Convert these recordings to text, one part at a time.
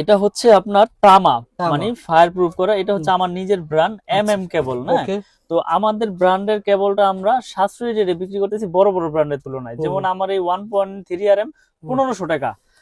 এটা হচ্ছে আপনার তামা। মানে ফায়ার প্রুফ করা এটা হচ্ছে আমার নিজের ব্র্যান্ড এম এম কেবল না? তো আমাদের ব্র্যান্ডের কেবলটা আমরা সাশ্রয়ী রেটে বিক্রি করতেছি বড় বড় ব্র্যান্ডের তুলনায়। যেমন আমার এই one point three R M পনেরোশো টাকা।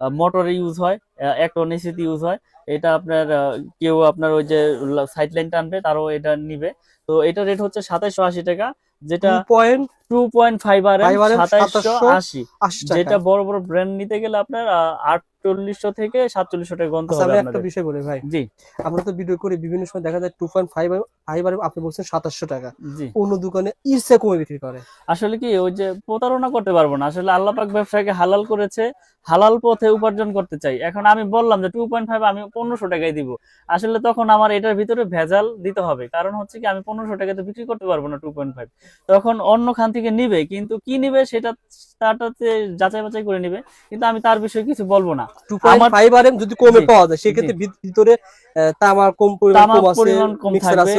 মোটরে ইউজ হয় আহ, এক টন এসিতে ইউজ হয়। এটা আপনার কেউ আপনার ওই যে সাইড লাইন টানবে তারও এটা নিবে। তো এটা রেট হচ্ছে সাতাইশো আশি টাকা যেটা point two point five R Five RM সাতাইশো 2780 আশি। আশি যেটা বড় বড় ব্র্যান্ড নিতে গেলে আপনার আটচল্লিশশো থেকে সাতচল্লিশশো টাকা গন্ত হবে একটা বিষয় বলি ভাই। জি। আমরা তো ভিডিও করি বিভিন্ন সময় দেখা যায় টু পয়েন্ট ফাইভ ফাইভ আর আপনি বলছেন সাতাশশো টাকা। জি। অন্য দোকানে ইরসে কমে বিক্রি করে। আসলে কি ওই যে প্রতারণা করতে পারব না। আসলে আল্লাহ পাক ব্যবসাকে হালাল করেছে হালাল পথে উপার্জন করতে চাই। এখন আমি বললাম যে টু পয়েন্ট ফাইভ আমি পনেরোশো টাকায় দিব। আসলে তখন আমার এটার ভিতরে ভেজাল দিতে হবে। কারণ হচ্ছে কি আমি পনেরোশো টাকায় তো বিক্রি করতে পারব না টু পয়েন্ট ফাইভ তখন অন্য খান থেকে নিবে কিন্তু কি নিবে সেটা তারটাতে যাচাই বাছাই করে নিবে কিন্তু আমি তার বিষয়ে কিছু বলব না। আমার- ফাইভ আর যদি কমে পাওয়া যায় সেক্ষেত্রে ভিতরে তামার কম পরিমাণ কম আছে পরিমাণ কম থাকবে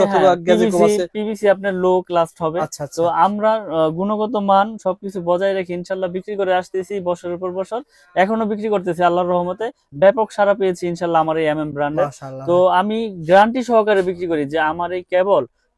পিভিসি পিভিসি আপনার লো ক্লাস হবে। আচ্ছা আচ্ছা। তো আমরা গুণগত মান সবকিছু বজায় রেখে ইনশাল্লাহ বিক্রি করে আসতেছি বছরের পর বছর। এখনও বিক্রি করতেছি আল্লাহর রহমতে। ব্যাপক সারা পেয়েছি ইনশাল্লাহ আমার এই এম এম ব্র্যান্ডের তো আমি গ্যারান্টি সহকারে বিক্রি করি যে আমার এই কেবল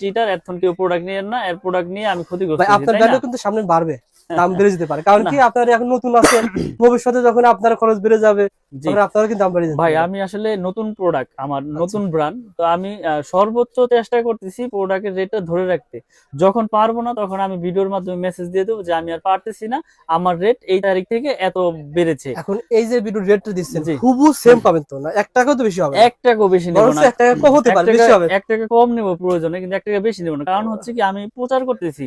চিটার এখন কেউ প্রোডাক্ট নিয়ে না এর প্রোডাক্ট নিয়ে আমি ক্ষতিগ্রস্ত ভাই আপনার ভ্যালু কিন্তু সামনে বাড়বে। দাম বেড়ে যেতে পারে। কারণ কি আপনার এখন নতুন আছেন ভবিষ্যতে যখন আপনার খরচ বেড়ে যাবে তখন আপনারও কিন্তু দাম বেড়ে যাবে ভাই আমি আসলে নতুন প্রোডাক্ট আমার আচ্ছা। নতুন ব্র্যান্ড তো আমি সর্বোচ্চ চেষ্টা করতেছি প্রোডাক্টের রেটটা ধরে রাখতে। যখন পারব না তখন আমি ভিডিওর মাধ্যমে মেসেজ দিয়ে দেবো যে আমি আর পারতেছি না আমার রেট এই তারিখ থেকে এত বেড়েছে। এখন এই যে ভিডিও রেটটা দিচ্ছেন। হুবু সেম পাবেন তো না? এক টাকাও তো বেশি হবে না। এক টাকাও বেশি নেব না। এক টাকা কম হতে পারে বেশি হবে। এক টাকা কম নেব প্রয়োজনে কিন্তু এক টাকা বেশি নেব না। কারণ হচ্ছে কি আমি প্রচার করতেছি।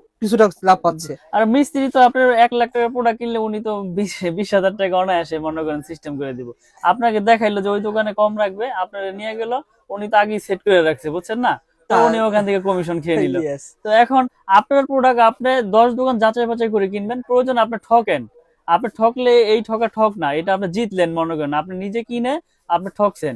কিছুটা লাভ পাচ্ছে। আর মিস্ত্রি তো আপনার এক লাখ টাকার প্রোডাক্ট কিনলে উনি তো বিশ বিশ হাজার টাকা অনায়াসে মনে করেন সিস্টেম করে দিব। আপনাকে দেখাইলো যে ওই দোকানে কম রাখবে আপনার নিয়ে গেল উনি তো আগেই সেট করে রাখছে বুঝছেন না। উনি ওখান থেকে কমিশন খেয়ে নিল। তো এখন আপনার প্রোডাক্ট আপনি দশ দোকান যাচাই বাছাই করে কিনবেন প্রয়োজন আপনি ঠকেন। আপনি ঠকলে এই ঠকা ঠক না এটা আপনি জিতলেন মনে করেন। আপনি নিজে কিনে আপনি ঠকছেন।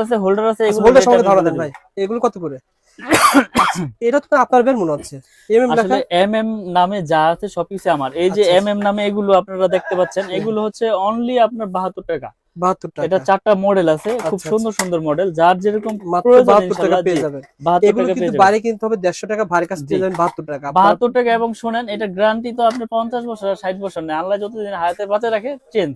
আছে হোল্ডার আছে এগুলো হোল্ডার সঙ্গে ধরা দেন ভাই। এগুলো কত করে? আচ্ছা, এটা তো আপনার বের মনে হচ্ছে। এম এম আসলে এম এম নামে যা আছে সবকিছু আমার। এই যে আচ্ছা, এম এম নামে এগুলো আপনারা দেখতে পাচ্ছেন এগুলো হচ্ছে অনলি আপনার বাহাত্তর টাকা। বাহাত্তর টাকা। এটা চারটা মডেল আছে খুব আচ্ছা, সুন্দর সুন্দর মডেল যার যেরকম মাত্র প্রয়োজন বাহাত্তর টাকা পেয়ে যাবেন। টাকা কিন্তু বাইরে কিনতে হবে দেড়শো টাকা ভারী কাছে পেয়ে যাবেন বাহাত্তর টাকা। আপনার- বাহাত্তর টাকা এবং শোনেন এটা গ্যারান্টি তো আপনার পঞ্চাশ বছর আর ষাট বছর নেই। আল্লাহ যতদিন হায়াতে বাঁচে রাখে চেঞ্জ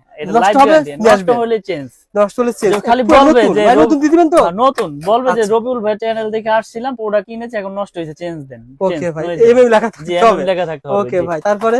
এটা নষ্ট গ্যারান্টি নষ্ট হলে চেঞ্জ নষ্ট হলে চেঞ্জ খালি বলবে যে নতুন দিয়ে দিবেন তো? নতুন। বলবে যে আচ্ছা। রবিউল ভাই চ্যানেল দেখে আসছিলাম প্রোডাক্ট কিনেছে এখন নষ্ট হয়েছে চেঞ্জ দেন। ওকে ভাই হয়ে লেখা জি থাকতে হবে লেখা থাকতে হবে ওকে ভাই তারপরে?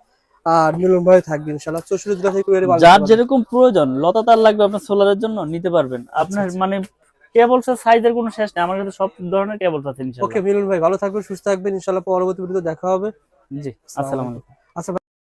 আর মিলন ভাই থাকবে ইনশাআল্লাহ। চৌষট্টি জেলা থেকে যার যেরকম প্রয়োজন লতা তার লাগবে আপনার সোলারের জন্য নিতে পারবেন। আপনার আচ্ছা। মানে কেবলস এর সাইজের কোনো শেষ নেই আমার কাছে সব ধরনের কেবলস আছে ওকে ইনশাআল্লাহ মিলন ভাই ভালো থাকবেন সুস্থ থাকবেন ইনশাআল্লাহ পরবর্তী ভিডিওতে দেখা হবে। জি আসসালামু আলাইকুম।